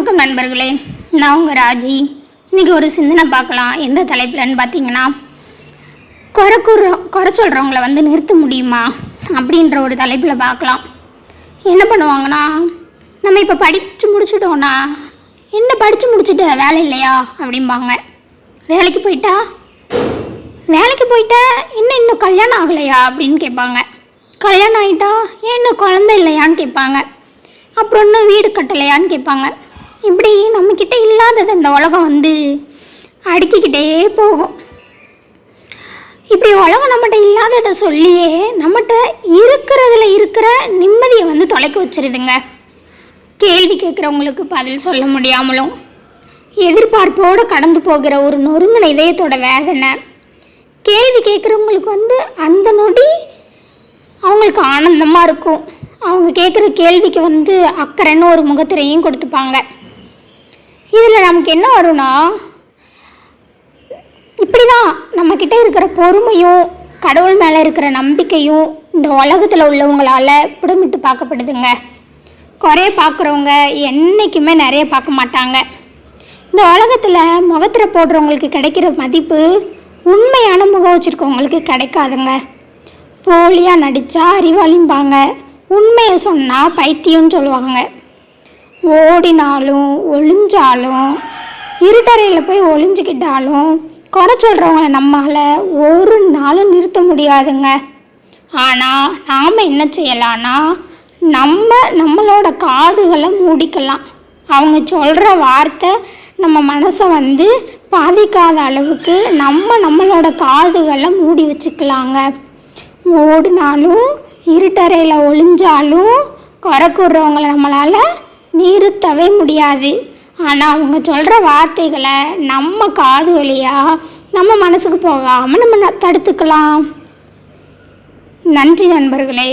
வணக்கம் நண்பர்களே. நான் உங்கள் ராஜி. இன்றைக்கி ஒரு சிந்தனை பார்க்கலாம். எந்த தலைப்புலன்னு பார்த்தீங்கன்னா குறை கூற குறை சொல்கிறவங்கள வந்து நிறுத்த முடியுமா? அப்படின்ற ஒரு தலைப்பில் பார்க்கலாம். என்ன பண்ணுவாங்கன்னா நம்ம இப்போ படித்து முடிச்சிட்டோன்னா என்ன படித்து முடிச்சுட்டு வேலை இல்லையா? அப்படிம்பாங்க. வேலைக்கு போயிட்டா? வேலைக்கு போயிட்டா என்ன இன்னும் கல்யாணம் ஆகலையா? அப்படின்னு கேட்பாங்க. கல்யாணம் ஆகிட்டா ஏன் இன்னும் குழந்தை இல்லையான்னு கேட்பாங்க. அப்புறம் இன்னும் வீடு கட்டலையான்னு கேட்பாங்க. இப்படி நம்மக்கிட்ட இல்லாததை இந்த உலகம் வந்து அடுக்கிக்கிட்டே போகும். இப்படி உலகம் நம்மகிட்ட இல்லாததை சொல்லியே நம்மகிட்ட இருக்கிறதுல இருக்கிற நிம்மதியை வந்து தொலைக்க வச்சிருதுங்க. கேள்வி கேட்குறவங்களுக்கு பதில் சொல்ல முடியாமலும் எதிர்பார்ப்போடு கடந்து போகிற ஒரு நொறுங்கின இதயத்தோட வேதனை. கேள்வி கேட்குறவங்களுக்கு வந்து அந்த நொடி அவங்களுக்கு ஆனந்தமாக இருக்கும். அவங்க கேட்குற கேள்விக்கு வந்து அக்கறைன்னு ஒரு முகத்திரையும் கொடுத்துப்பாங்க. இதில் நமக்கு என்ன வரும்னா இப்படி தான் நம்மக்கிட்ட இருக்கிற பொறுமையும் கடவுள் மேலே இருக்கிற நம்பிக்கையும் இந்த உலகத்தில் உள்ளவங்களால் புடமிட்டு பார்க்கப்படுதுங்க. குறைய பார்க்குறவங்க என்றைக்குமே நிறைய பார்க்க மாட்டாங்க. இந்த உலகத்தில் முகத்தில் போடுறவங்களுக்கு கிடைக்கிற மதிப்பு உண்மையான முகம் வச்சுருக்கவங்களுக்கு கிடைக்காதுங்க. போலியாக நடித்தா அறிவாளிம்பாங்க உண்மையை சொன்னால் பைத்தியம்னு சொல்லுவாங்க. ஓடினாலும் ஒளிஞ்சாலும் இருட்டறையில் போய் ஒளிஞ்சுக்கிட்டாலும் குறை சொல்கிறவங்கள நம்மளால் ஒரு நாளும் நிறுத்த முடியாதுங்க. ஆனால் நாம் என்ன செய்யலான்னா நம்ம நம்மளோட காதுகளை மூடிக்கலாம். அவங்க சொல்கிற வார்த்தை நம்ம மனசை வந்து பாதிக்காத அளவுக்கு நம்ம நம்மளோட காதுகளை மூடி வச்சுக்கலாங்க. ஓடினாலும் இருட்டறையில் ஒளிஞ்சாலும் குறை கூறுறவங்கள நம்மளால் நிறுத்தவே முடியாது. ஆனால் அவங்க சொல்கிற வார்த்தைகளை நம்ம காது வழியாக நம்ம மனசுக்கு போகாமல் நம்ம தடுத்துக்கலாம். நன்றி நண்பர்களே.